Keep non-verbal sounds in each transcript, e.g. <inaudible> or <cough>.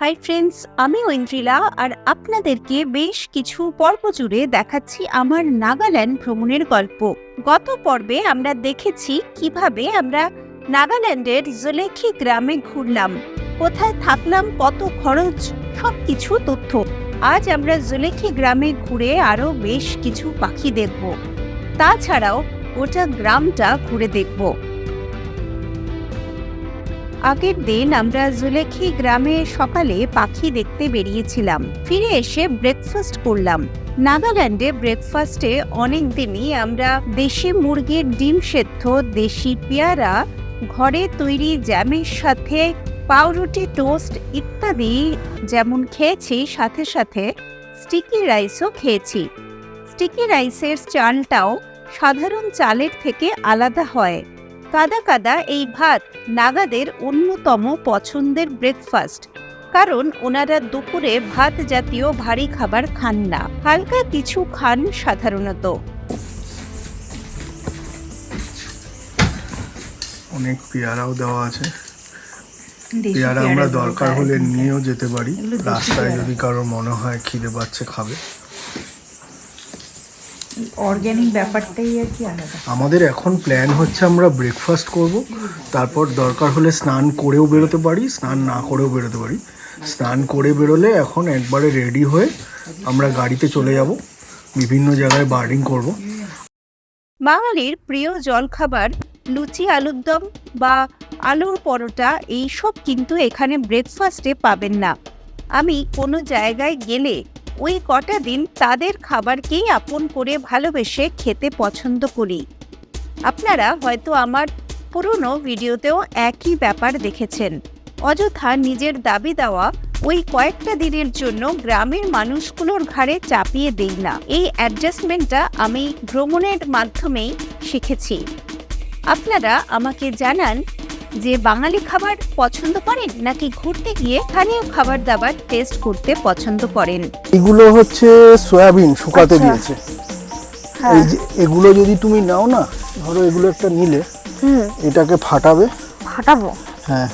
Hi friends আমি ঐন্দ্রিলা আর আপনাদেরকে বেশ কিছু পর্ব জুড়ে দেখাচ্ছি আমার নাগাল্যান্ড ভ্রমণের গল্প। গত পর্বে আমরা দেখেছি কীভাবে আমরা নাগাল্যান্ডের জোলেখি গ্রামে ঘুরলাম, কোথায় থাকলাম, কত খরচ সব কিছু তথ্য। আজ আমরা জোলেখি গ্রামে ঘুরে আরও বেশ কিছু পাখি দেখব। তাছাড়াও ওটা গ্রামটা ঘুরে দেখব। আগের দিন আমরা জুলেখি গ্রামে সকালে পাখি দেখতে বেরিয়েছিলাম। ফিরে এসে ব্রেকফাস্ট করলাম। নাগাল্যান্ডে ব্রেকফাস্টে অনেক দিনই আমরা দেশি মুরগির ডিম সেদ্ধ, দেশি পেয়ারা, ঘরে তৈরি জ্যামের সাথে পাউরুটি টোস্ট ইত্যাদি যেমন খেয়েছি, সাথে সাথে স্টিকি রাইসও খেয়েছি। স্টিকি রাইসের চালটাও সাধারণ চালের থেকে আলাদা হয়। কাদা কাদা এই ভাত নাগাদের অন্যতম পছন্দের ব্রেকফাস্ট কারণ ওনারা দুপুরে ভাত জাতীয় ভারী খাবার খান না। হালকা কিছু খান সাধারণত। অনেক পেয়ারাও দেওয়া আছে। পেয়ারা আমরা দরকার হলে নিয়েও যেতে পারি। রাস্তায় যদি কারোর মনে হয় খিদে পাচ্ছে খাবে। অর্গ্যানিক ব্যাপারটাই আর কি আলাদা। আমাদের এখন প্ল্যান হচ্ছে আমরা ব্রেকফাস্ট করব তারপর দরকার হলে স্নান করেও বেরোতে পারি স্নান না করেও বেরোতে পারি। স্নান করে বেরোলে এখন একবারে রেডি হয়ে আমরা গাড়িতে চলে যাব বিভিন্ন জায়গায় বার্ডিং করব। বাঙালির প্রিয় জলখাবার লুচি আলুর দম বা আলুর পরোটা এইসব কিন্তু এখানে ব্রেকফাস্টে পাবেন না। আমি কোনো জায়গায় গেলে ওই কটা দিন তাদের খাবারকেই আপন করে ভালোবেসে খেতে পছন্দ করি। আপনারা হয়তো আমার পুরনো ভিডিওতেও একই ব্যাপার দেখেছেন। অযথা নিজের দাবি দেওয়া ওই কয়েকটা দিনের জন্য গ্রামের মানুষগুলোর ঘাড়ে চাপিয়ে দেই না। এই অ্যাডজাস্টমেন্টটা আমি ভ্রমণের মাধ্যমেই শিখেছি। আপনারা আমাকে জানান যে বাঙালি খাবার পছন্দ করেন নাকি ঘুরতে গিয়ে স্থানীয় খাবার দাবার টেস্ট করতে পছন্দ করেন? এগুলো হচ্ছে সয়াবিন শুকাতে আচ্ছা। দিয়েছে। এই যে এগুলো যদি তুমি নাও না ধরো এগুলো একটা নিলে এটাকে ফাটাবে। ফাটাবো? হ্যাঁ।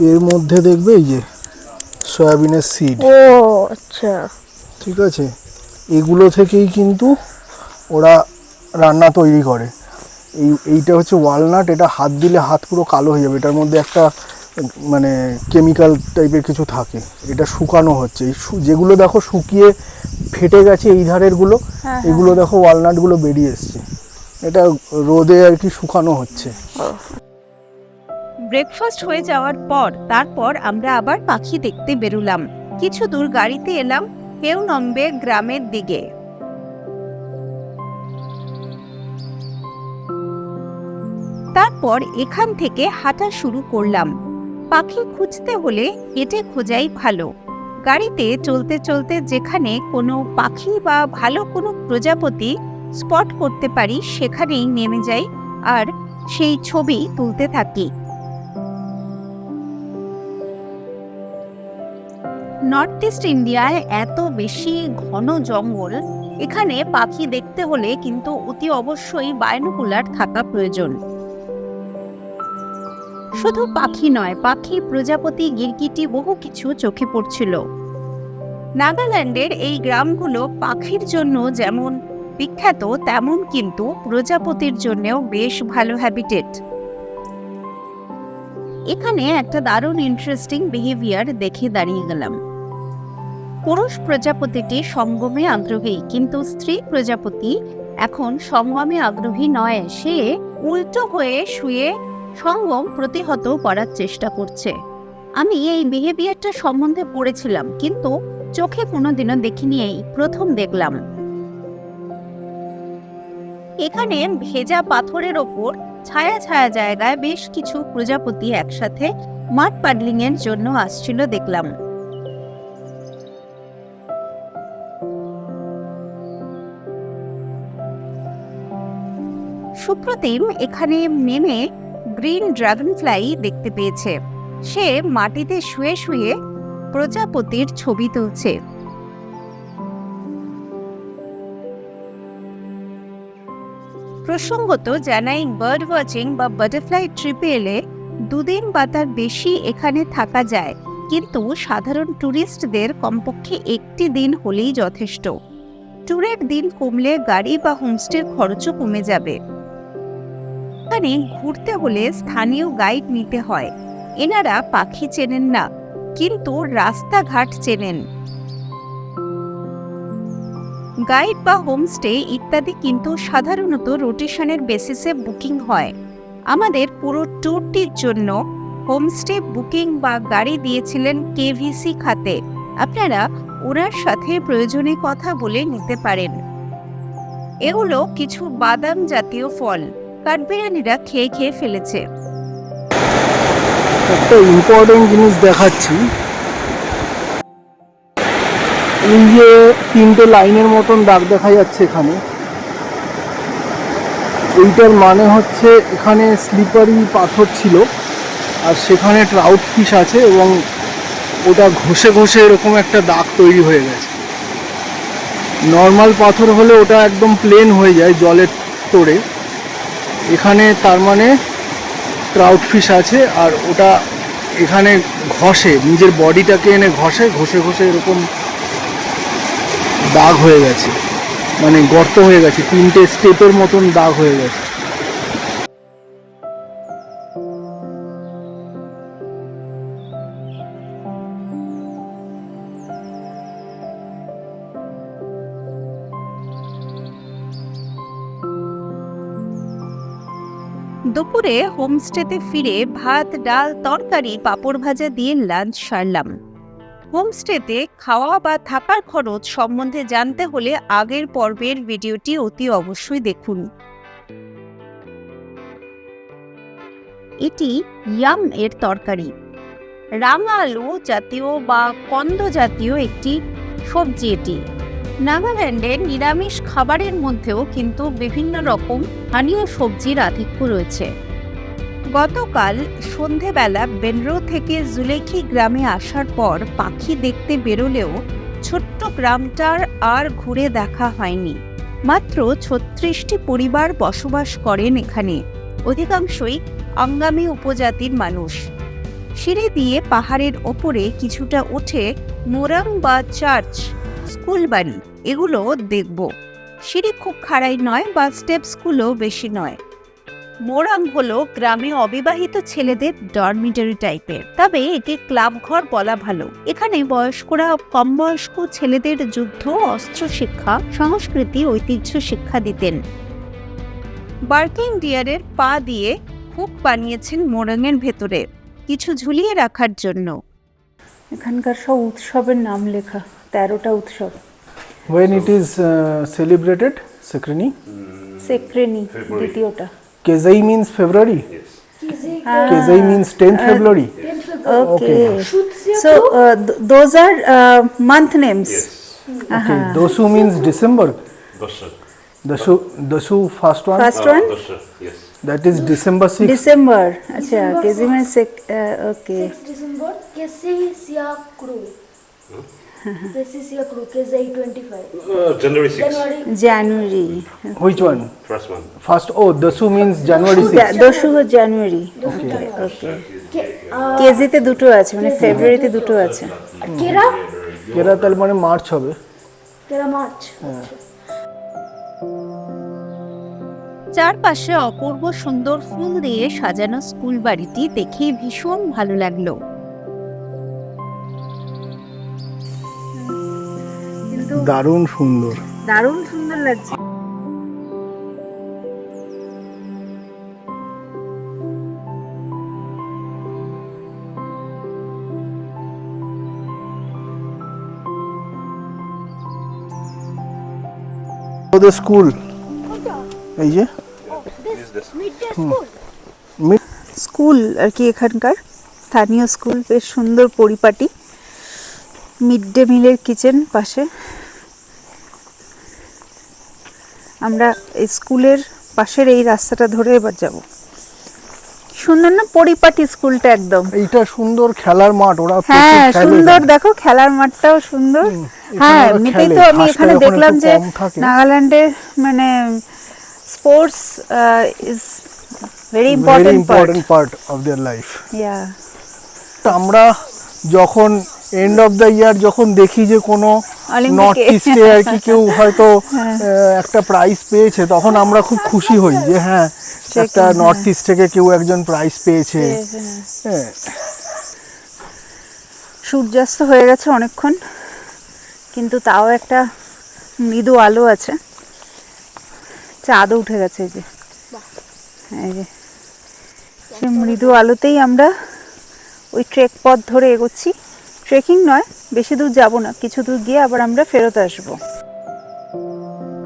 এর মধ্যে দেখবে এই যে সয়াবিনের সিড ও আচ্ছা। ঠিক আছে? এগুলো থেকেই কিন্তু ওরা রান্না তৈরি করে। এই এইটা হচ্ছে ওয়ালনাট এটা হাত দিলে হাত পুরো কালো হয়ে যাবে। এটার মধ্যে একটা মানে কেমিক্যাল টাইপের কিছু থাকে। এটা শুকানো হচ্ছে। এই যেগুলো দেখো শুকিয়ে ফেটে গেছে এই ধারেরগুলো হ্যাঁ, এগুলো দেখো ওয়ালনাটগুলো বেরিয়ে এসছে। এটা রোদে আর কি শুকানো হচ্ছে। ব্রেকফাস্ট হয়ে যাওয়ার পর তারপর আমরা আবার পাখি দেখতে বেরুলাম। কিছু দূর গাড়িতে এলাম হেউনম্বে গ্রামের দিকে। তারপর এখান থেকে হাঁটা শুরু করলাম। পাখি খুঁজতে হলে হেঁটে খোঁজাই ভালো। গাড়িতে চলতে চলতে যেখানে কোনো পাখি বা ভালো কোনো প্রজাপতি স্পট করতে পারি, সেখানেই নেমে যাই আর সেই ছবি তুলতে থাকি। নর্থ ইস্ট ইন্ডিয়ায় এত বেশি ঘন জঙ্গল, এখানে পাখি দেখতে হলে কিন্তু অতি অবশ্যই বায়নোকুলার থাকা প্রয়োজন। শুধু পাখি নয়, পাখি, প্রজাপতি, গিরগিটি, বহু কিছু চোখে পড়ছিল। নাগাল্যান্ডের এই গ্রামগুলো পাখির জন্য যেমন বিখ্যাত, তেমন কিন্তু প্রজাপতির জন্যও বেশ ভালো হ্যাবিটেট। এখানে একটা দারুণ ইন্টারেস্টিং বিহেভিয়ার দেখে দাঁড়িয়ে গেলাম। পুরুষ প্রজাপতিটি সঙ্গমে আগ্রহী, কিন্তু স্ত্রী প্রজাপতি এখন সঙ্গমে আগ্রহী নয়। সে উল্টো হয়ে শুয়ে সঙ্গম প্রতিহত করার চেষ্টা করছে। আমি এই বিহেভিয়ারটা সম্বন্ধে পড়েছিলাম, কিন্তু চোখে কোনোদিনও দেখিনি এই প্রথম দেখলাম। এখানে ভেজা পাথরের ওপর ছায়া ছায়া জায়গায় বেশ কিছু প্রজাপতি একসাথে মাঠ পাডলিং এর জন্য আসছিল দেখলাম। সুপ্রতিম এখানে নেমে গ্রিন ড্রাগন ফ্লাই দেখতে পেয়েছে। সে মাটিতে শুয়ে শুয়ে প্রজাপতির ছবি তুলছে। প্রসঙ্গত জানাই বার্ড ওয়াচিং বা বাটারফ্লাই ট্রিপে এলে দুদিন বা তার বেশি এখানে থাকা যায়। কিন্তু সাধারণ ট্যুরিস্টদের কমপক্ষে একটি দিন হলেই যথেষ্ট। ট্যুরের দিন কমলে গাড়ি বা হোমস্টের খরচও কমে যাবে। এখানে ঘুরতে হলে স্থানীয় গাইড নিতে হয়। এনারা পাখি চেনেন না, কিন্তু রাস্তাঘাট চেনেন। গাইড বা হোমস্টে ইত্যাদি কিন্তু সাধারণত রোটেশনের বেসিসে বুকিং হয়। আমাদের পুরো ট্যুরটির জন্য হোমস্টে বুকিং বা গাড়ি দিয়েছিলেন কেভিসি খাতে। আপনারা ওনার সাথে প্রয়োজনে কথা বলে নিতে পারেন। এগুলো কিছু বাদাম জাতীয় ফল। কাঠবিড়ানিরা খেয়ে খেয়ে ফেলেছে। একটা ইম্পর্টেন্ট জিনিস দেখাচ্ছি। এই যে তিনটে লাইনের মতন দাগ দেখা যাচ্ছে এখানে। এইটার মানে হচ্ছে এখানে স্লিপারি পাথর ছিল আর সেখানে ট্রাউট ফিশ আছে এবং ওটা ঘষে ঘষে এরকম একটা দাগ তৈরি হয়ে গেছে। নর্মাল পাথর হলে ওটা একদম প্লেন হয়ে যায় জলের তোড়ে। এখানে তার মানে ক্রাউড ফিশ আছে, আর ওটা এখানে ঘষে, নিজের বডিটাকে এনে ঘষে ঘষে ঘষে এরকম দাগ হয়ে গেছে। মানে গর্ত হয়ে গেছে, তিনটে স্টেপের মতন দাগ হয়ে গেছে। দুপুরে হোমস্টেতে ফিরে ভাত, ডাল, তরকারি, পাঁপড় ভাজা দিয়ে লাঞ্চ সারলাম। হোমস্টেতে খাওয়া বা থাকার খরচ সম্বন্ধে জানতে হলে আগের পর্বের ভিডিওটি অতি অবশ্যই দেখুন। এটি ইয়াম এর তরকারি। রাঙা আলু জাতীয় বা কন্দ জাতীয় একটি সবজি এটি। নাগাল্যান্ডের নিরামিষ খাবারের মধ্যেও কিন্তু বিভিন্ন রকম স্থানীয় সবজির আধিক্য রয়েছে। গতকাল সন্ধেবেলা বেনরো থেকে জুলেখি গ্রামে আসার পর পাখি দেখতে বেরোলেও ছোট্ট গ্রামটার আর ঘুরে দেখা হয়নি। মাত্র ছত্রিশটি পরিবার বসবাস করেন এখানে। অধিকাংশই আঙ্গামী উপজাতির মানুষ। সিঁড়ি দিয়ে পাহাড়ের ওপরে কিছুটা উঠে মোরাং বা চার্চ স্কুল বাড়ি, এগুলো দেখব। সিঁড়ি খুব খাড়াই নয় বা স্টেপসগুলো বেশি নয়। মোরাং হলো গ্রামে অবিবাহিত ছেলেদের ডরমিটারি টাইপের। তবে একে ক্লাব ঘর বলা ভালো। এখানে বয়স্করা কম বয়স্ক ছেলেদের যুদ্ধ অস্ত্র শিক্ষা সংস্কৃতি, ঐতিহ্য শিক্ষা দিতেন। বার্কিং ডিয়ারের পা দিয়ে হুক বানিয়েছেন মোরাংয়ের ভেতরে, কিছু ঝুলিয়ে রাখার জন্য। এখানকার সব উৎসবের নাম লেখা। তেরোটা উৎসব when it is uh, celebrated Sekrini সেক্রেনি দ্বিতীয়টা Kezai means February হ্যাঁ। Kezai means 10th February okay so those are month names okay Dosu means December Dasha. Dasu Dasu first one first one Dasha, yes. that is December 6th December আচ্ছা KG মানে okay 6 December, Kesi Sia Kru. Kesi Sia Kru, Kesi 25. Uh, January 6th. January, January which one First one. first oh Dasu means January 6th Dasu January okay Ke- uh, কেজিতে দুটো আছে মানে ফেব্রুয়ারিতে দুটো আছে Kera, এরা তাহলে মানে মার্চ হবে Kera March. চারপাশে অপূর্ব সুন্দর ফুল দিয়ে সাজানো স্কুল বাড়িটি দেখে ভীষণ ভালো লাগল দারুণ সুন্দর। দারুণ সুন্দর লাগছে। ওদের স্কুল এই যে। স্কুল। আর কি এখানকার। স্থানীয় স্কুল বেশ সুন্দর পরিপাটি। মিড ডে মিলের কিচেন পাশে। আমরা স্কুলের পাশের এই রাস্তাটা ধরে এবার যাব। সুন্দর না? পরিপাটি স্কুলটা একদম। এইটা সুন্দর খেলার মাঠ ওরা হ্যাঁ সুন্দর। দেখো খেলার মাঠটাও সুন্দর। হ্যাঁ এমনিতেই তো আমি এখানে দেখলাম যে নাগাল্যান্ডে মানে sports is very important part of their life yeah আমরা যখন এন্ড অফ দ্য ইয়ার যখন দেখি যে কোনো নর্থ ইস্টে আর কি কেউ হয়তো <laughs> একটা প্রাইজ পেয়েছে তখন আমরা খুব খুশি হই যে হ্যাঁ একটা নর্থ ইস্ট থেকে কেউ একজন প্রাইজ পেয়েছে। হ্যাঁ। সূর্যাস্ত হয়ে গেছে অনেকক্ষণ কিন্তু তাও একটা মৃদু আলো আছে। চাঁদও উঠে গেছে এই যে। এই যে। সে মৃদু আলোতেই আমরা ওই ট্রেক পথ ধরে এগোচ্ছি। ট্রেকিং নয়, বেশি দূর যাব না। কিছু দূর গিয়ে আবার আমরা ফেরত আসব।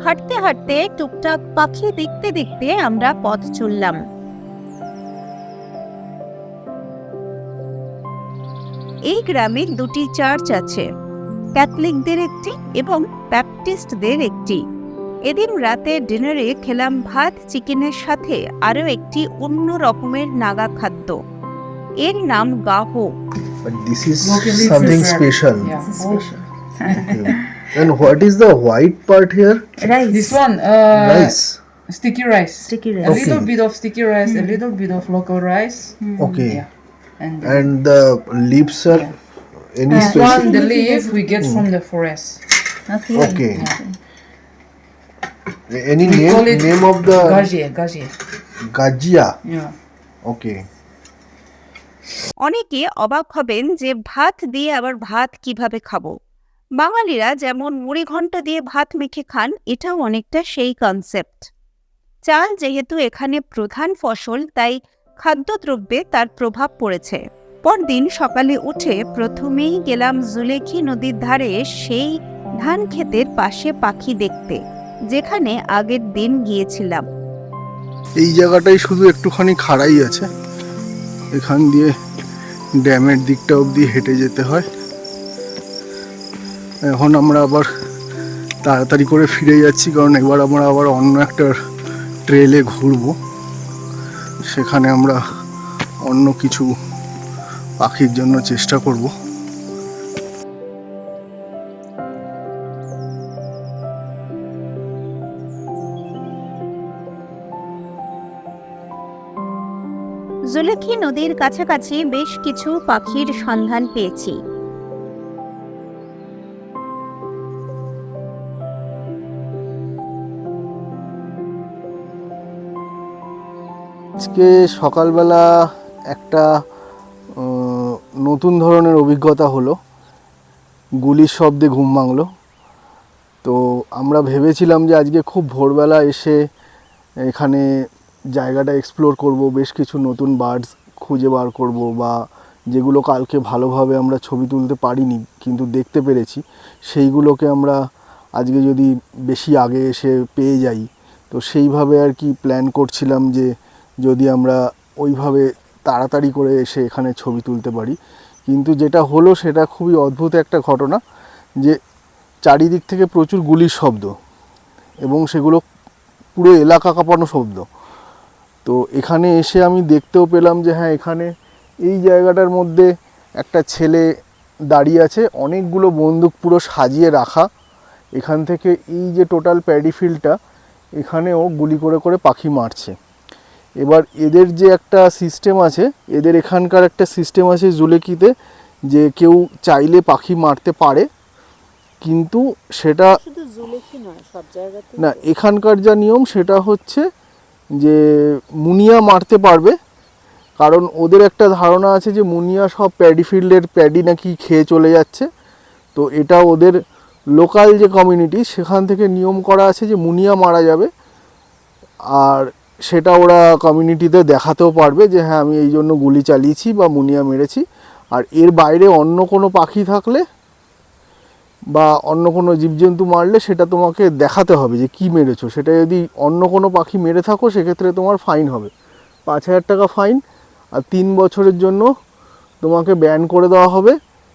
হাঁটতে হাঁটতে টুকটাক পাখি দেখতে দেখতে আমরা পথ চললাম। এই গ্রামে দুটি চার্চ আছে, ক্যাথলিকদের একটি এবং ব্যাপটিস্টদের একটি। এদিন রাতে ডিনারে খেলাম ভাত, চিকেনের সাথে আরও একটি অন্য রকমের নাগা খাদ্য। এর নাম গাহো But this is Locally something prepared. special. Yeah. <laughs> And what is the white part here? Rice. This one, uh, Rice. sticky rice. Sticky A rice. little bit of sticky rice, a hmm. little bit of local rice. Hmm. Okay. Yeah. And, uh, And the leaves are any this special? one, the leaf we get from the forest. Okay. Any We name call it name of the Gaje, gaje. gajia? Yeah. Okay. অনেকে অবাক হবেন যে ভাত দিয়ে আবার ভাত কীভাবে খাব? বাঙালিরা যেমন মুড়ি ঘন্ট দিয়ে ভাত মেখে খান, এটাও অনেকটা সেই কনসেপ্ট চাল যেহেতু এখানে প্রধান ফসল, তাই খাদ্যদ্রব্যে তার প্রভাব পড়েছে। পরদিন সকালে উঠে প্রথমেই গেলাম জুলেখি নদীর ধারে সেই ধান ক্ষেতের পাশে পাখি দেখতে, যেখানে আগের দিন গিয়েছিলাম। এই জায়গাটাই শুধু একটুখানি খাড়াই আছে। এখান দিয়ে ড্যামের দিকটা অবধি হেঁটে যেতে হয়। এখন আমরা আবার তাড়াতাড়ি করে ফিরে যাচ্ছি, কারণ এবার আমরা আবার অন্য একটা ট্রেলে ঘুরবো। সেখানে আমরা অন্য কিছু পাখির জন্য চেষ্টা করব। নদীর কাছাকাছি বেশ কিছু পাখির সন্ধান পেয়েছি। আজকে সকালবেলা একটা নতুন ধরনের অভিজ্ঞতা হলো। গুলির শব্দে ঘুম ভাঙলো। তো আমরা ভেবেছিলাম যে আজকে খুব ভোরবেলা এসে এখানে জায়গাটা এক্সপ্লোর করব, বেশ কিছু নতুন বার্ডস খুঁজে বার করব বা যেগুলো কালকে ভালোভাবে আমরা ছবি তুলতে পারিনি, কিন্তু দেখতে পেরেছি, সেইগুলোকে আমরা আজকে যদি বেশি আগে এসে পেয়ে যাই, তো সেইভাবে আর কি প্ল্যান করছিলাম যে যদি আমরা ওইভাবে তাড়াতাড়ি করে এসে এখানে ছবি তুলতে পারি। কিন্তু যেটা হলো সেটা খুবই অদ্ভুত একটা ঘটনা যে চারিদিক থেকে প্রচুর গুলির শব্দ এবং সেগুলো পুরো এলাকা কাঁপানো শব্দ। তো এখানে এসে আমি দেখতেও পেলাম যে হ্যাঁ এখানে এই জায়গাটার মধ্যে একটা ছেলে দাঁড়িয়ে আছে। অনেকগুলো বন্দুক পুরো সাজিয়ে রাখা। এখান থেকে এই যে টোটাল প্যাডি ফিল্ডটা এখানেও গুলি করে করে পাখি মারছে। এবার এদের যে একটা সিস্টেম আছে এদের এখানকার একটা সিস্টেম আছে জুলেকিতে যে কেউ চাইলে পাখি মারতে পারে। কিন্তু সেটা না এখানকার যা নিয়ম সেটা হচ্ছে যে মুনিয়া মারতে পারবে, কারণ ওদের একটা ধারণা আছে যে মুনিয়া সব প্যাডি ফিল্ডের প্যাডি নাকি খেয়ে চলে যাচ্ছে। তো এটা ওদের লোকাল যে কমিউনিটি, সেখান থেকে নিয়ম করা আছে যে মুনিয়া মারা যাবে। আর সেটা ওরা কমিউনিটিতে দেখাতেও পারবে যে হ্যাঁ আমি এই জন্য গুলি চালিয়েছি বা মুনিয়া মেরেছি। আর এর বাইরে অন্য কোনো পাখি থাকলে বা অন্য কোনো জীবজন্তু মারলে সেটা তোমাকে দেখাতে হবে যে কি মেরেছো। সেটা যদি অন্য কোনো পাখি মেরে থাকো, সেক্ষেত্রে তোমার ফাইন হবে। পাঁচ হাজার টাকা ফাইন আর তিন বছরের জন্য তোমাকে ব্যান করে দেওয়া হবে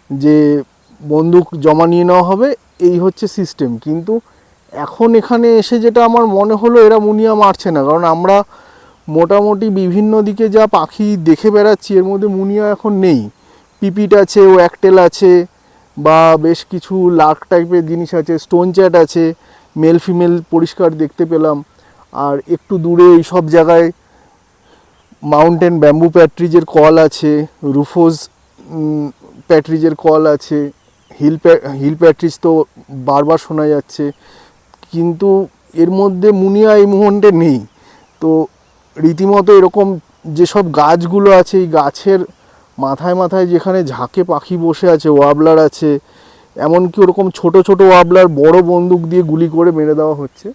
যে বন্দুক জমা নিয়ে নেওয়া হবে। এই হচ্ছে সিস্টেম কিন্তু এখন এখানে এসে যেটা আমার মনে হলো, এরা মুনিয়া মারছে না। কারণ আমরা মোটামুটি বিভিন্ন দিকে যা পাখি দেখে বেড়াচ্ছি, এর মধ্যে মুনিয়া এখন নেই। পিপিট আছে, ও একটেল আছে বা বেশ কিছু লাক টাইপের জিনিস আছে স্টোন চ্যাট আছে মেল ফিমেল পরিষ্কার দেখতে পেলাম। আর একটু দূরে এই সব জায়গায় মাউন্টেন ব্যাম্বু প্যাট্রিজের কল আছে রুফোজ প্যাট্রিজের কল আছে হিল প্যা- হিল প্যাট্রিজ তো বারবার শোনা যাচ্ছে। কিন্তু এর মধ্যে মুনিয়া এই মুহূর্তে নেই। তো রীতিমতো এরকম যেসব গাছগুলো আছে, এই গাছের মাথায় মাথায় যেখানে ঝাঁকে পাখি বসে আছে, ওয়াবলার আছে, এমনকি ওরকম ছোট ছোট ওয়াবলার বড় বন্দুক দিয়ে গুলি করে মেরে দেওয়া হচ্ছে।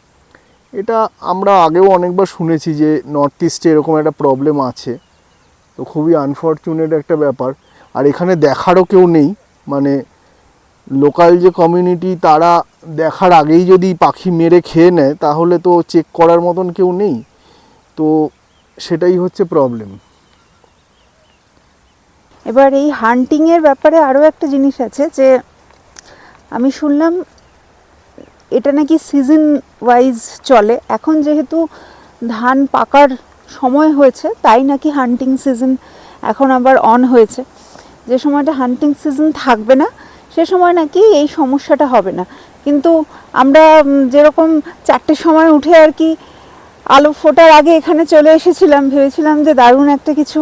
এটা আমরা আগেও অনেকবার শুনেছি যে নর্থ ইস্টে এরকম একটা প্রবলেম আছে। তো খুবই আনফর্চুনেট একটা ব্যাপার। আর এখানে দেখারও কেউ নেই। মানে লোকাল যে কমিউনিটি, তারা দেখার আগেই যদি পাখি মেরে খেয়ে নেয়, তাহলে তো চেক করার মতন কেউ নেই। তো সেটাই হচ্ছে প্রবলেম এবার এই হান্টিংয়ের ব্যাপারে আরও একটা জিনিস আছে যে আমি শুনলাম এটা নাকি সিজন ওয়াইজ চলে। এখন যেহেতু ধান পাকার সময় হয়েছে, তাই নাকি হান্টিং সিজন এখন আবার অন হয়েছে। যে সময়টা হান্টিং সিজন থাকবে না, সে সময় নাকি এই সমস্যাটা হবে না। কিন্তু আমরা যেরকম চারটের সময় উঠে আর কি আলো ফোটার আগে এখানে চলে এসেছিলাম, ভেবেছিলাম যে দারুণ একটা কিছু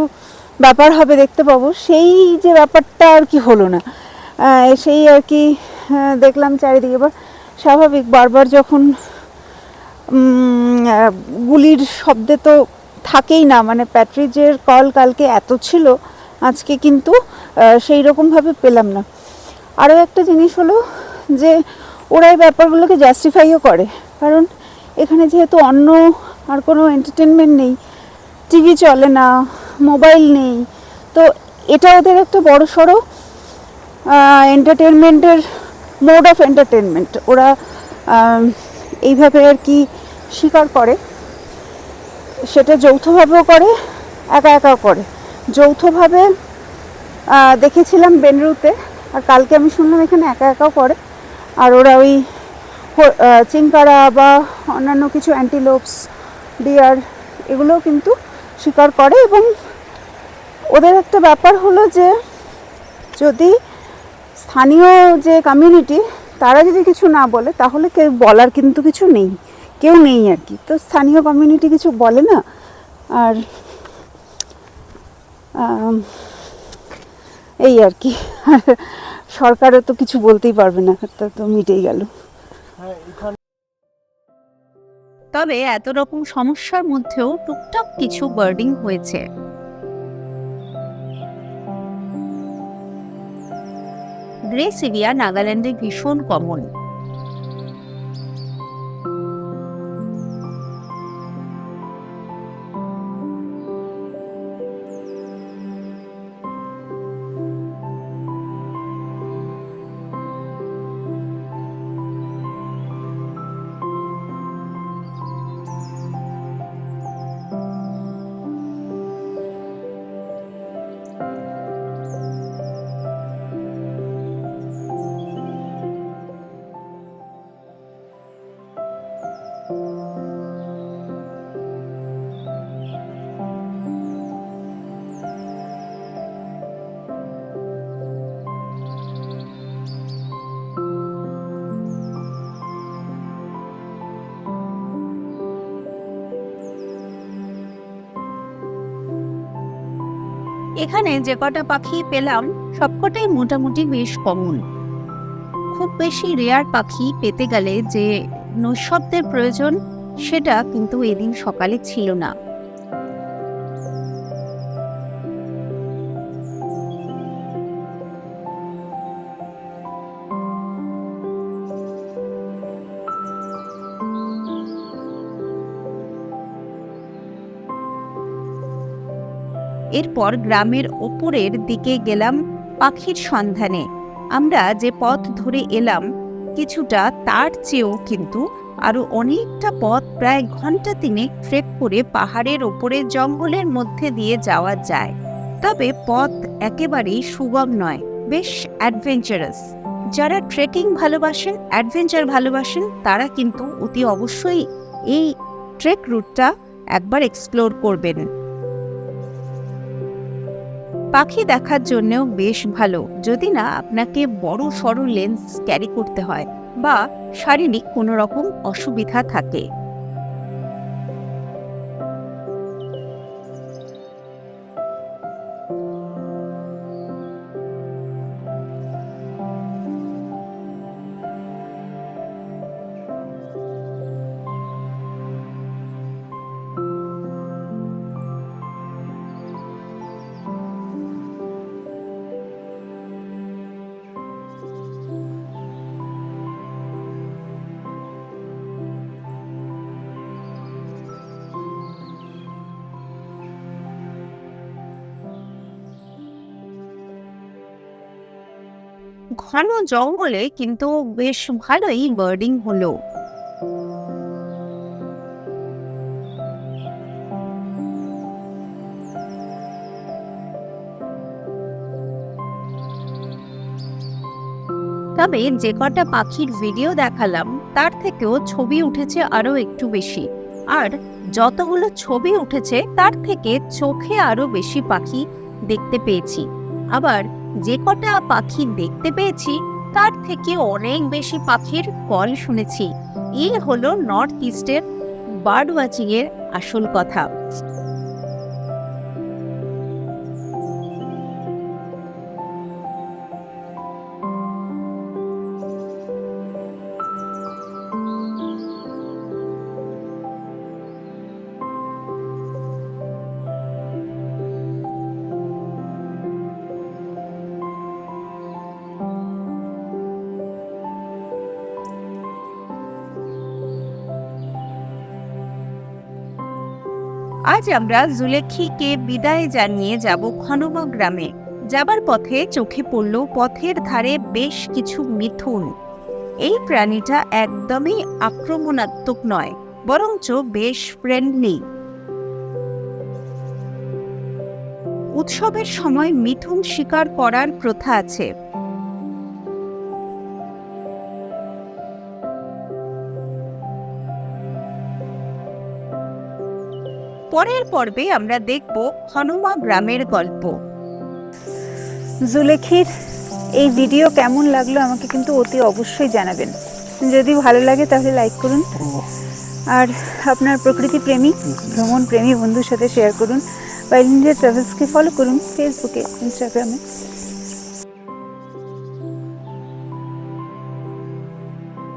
ব্যাপার হবে দেখতে পাবো। সেই যে ব্যাপারটা আর কি হলো না। সেই আর কি দেখলাম চারিদিকে। এবার স্বাভাবিক, বারবার যখন গুলির শব্দে তো থাকেই না। মানে প্যাট্রিজের কল কালকে এত ছিল, আজকে কিন্তু সেই রকমভাবে পেলাম না। আরও একটা জিনিস হলো যে, ওরা এই ব্যাপারগুলোকে জাস্টিফাইও করে। কারণ এখানে যেহেতু অন্য আর কোনো এন্টারটেনমেন্ট নেই টিভি চলে না মোবাইল নেই। তো এটা ওদের একটা বড় সড়ো এন্টারটেনমেন্টের মোড অফ এন্টারটেনমেন্ট ওরা এইভাবে আর কি স্বীকার করে। সেটা যৌথভাবেও করে, একা একাও করে। যৌথভাবে দেখেছিলাম বেনরুতে, আর কালকে আমি শুনলাম এখানে একা একাও করে। আর ওরা ওই চিংকারা বা অন্যান্য কিছু অ্যান্টিলোপস ডিয়ার এগুলোও কিন্তু শিকার করে এবং ওদের একটা ব্যাপার হলো যে যদি স্থানীয় যে কমিউনিটি তারা যদি কিছু না বলে তাহলে কেউ বলার কিন্তু কিছু নেই। কেউ নেই আর কি। তো স্থানীয় কমিউনিটি কিছু বলে না। আর এই আর কি। সরকারও তো কিছু বলতেই পারবে না। তো তো মিটেই গেল। তবে এত রকম সমস্যার মধ্যেও টুকটাক কিছু বার্ডিং হয়েছে। গ্রে সিভিয়া নাগাল্যান্ডে ভীষণ কমন এখানে যে কটা পাখি পেলাম, সবকটাই মোটামুটি বেশ কমন খুব বেশি রেয়ার পাখি পেতে গেলে যে নৈশব্দের প্রয়োজন, সেটা কিন্তু এদিন সকালে ছিল না। এরপর গ্রামের ওপরের দিকে গেলাম পাখির সন্ধানে। আমরা যে পথ ধরে এলাম, কিছুটা তার চেয়েও কিন্তু আরও অনেকটা পথ প্রায় ঘণ্টা তিনেক ট্রেক করে পাহাড়ের ওপরে জঙ্গলের মধ্যে দিয়ে যাওয়া যায়। তবে পথ একেবারেই সুগম নয়, বেশ অ্যাডভেঞ্চারাস যারা ট্রেকিং ভালোবাসেন অ্যাডভেঞ্চার ভালোবাসেন, তারা কিন্তু অতি অবশ্যই এই ট্রেক রুটটা একবার এক্সপ্লোর করবেন। পাখি দেখার জন্যও বেশ ভালো। যদি না আপনাকে বড় সড়ো লেন্স ক্যারি করতে হয় বা শারীরিক কোনো রকম অসুবিধা থাকে। ঘন জঙ্গলে কিন্তু বেশ ভালোই বার্ডিং হলো। তবে যে কটা পাখির ভিডিও দেখালাম, তার থেকেও ছবি উঠেছে আরও একটু বেশি। আর যতগুলো ছবি উঠেছে, তার থেকে চোখে আরও বেশি পাখি দেখতে পেয়েছি। আবার যে কটা পাখি দেখতে পেয়েছি, তার থেকে অনেক বেশি পাখির কল শুনেছি। এই হলো নর্থ ইস্টের বার্ড ওয়াচিং এর আসল কথা। আজ আমরা জুলেখিকে বিদায় জানিয়ে যাব খনমা গ্রামে। যাবার পথে চোখে পড়ল পথের ধারে বেশ কিছু মিথুন এই প্রাণীটা একদমই আক্রমণাত্মক নয়, বরঞ্চ বেশ ফ্রেন্ডলি উৎসবের সময় মিথুন শিকার করার প্রথা আছে। পরের পর্বে আমরা দেখব হনুমা গ্রামের গল্প। জুলেখির এই ভিডিও কেমন লাগল আমাকে কিন্তু অতি অবশ্যই জানাবেন। যদি ভালো লাগে তাহলে লাইক করুন। আর আপনার প্রকৃতি প্রেমী, ভ্রমণ প্রেমী বন্ধুর সাথে শেয়ার করুন। বা ইন্ডিয়া ট্রাভেলসকে ফলো করুন ফেসবুকে, ইনস্টাগ্রামে।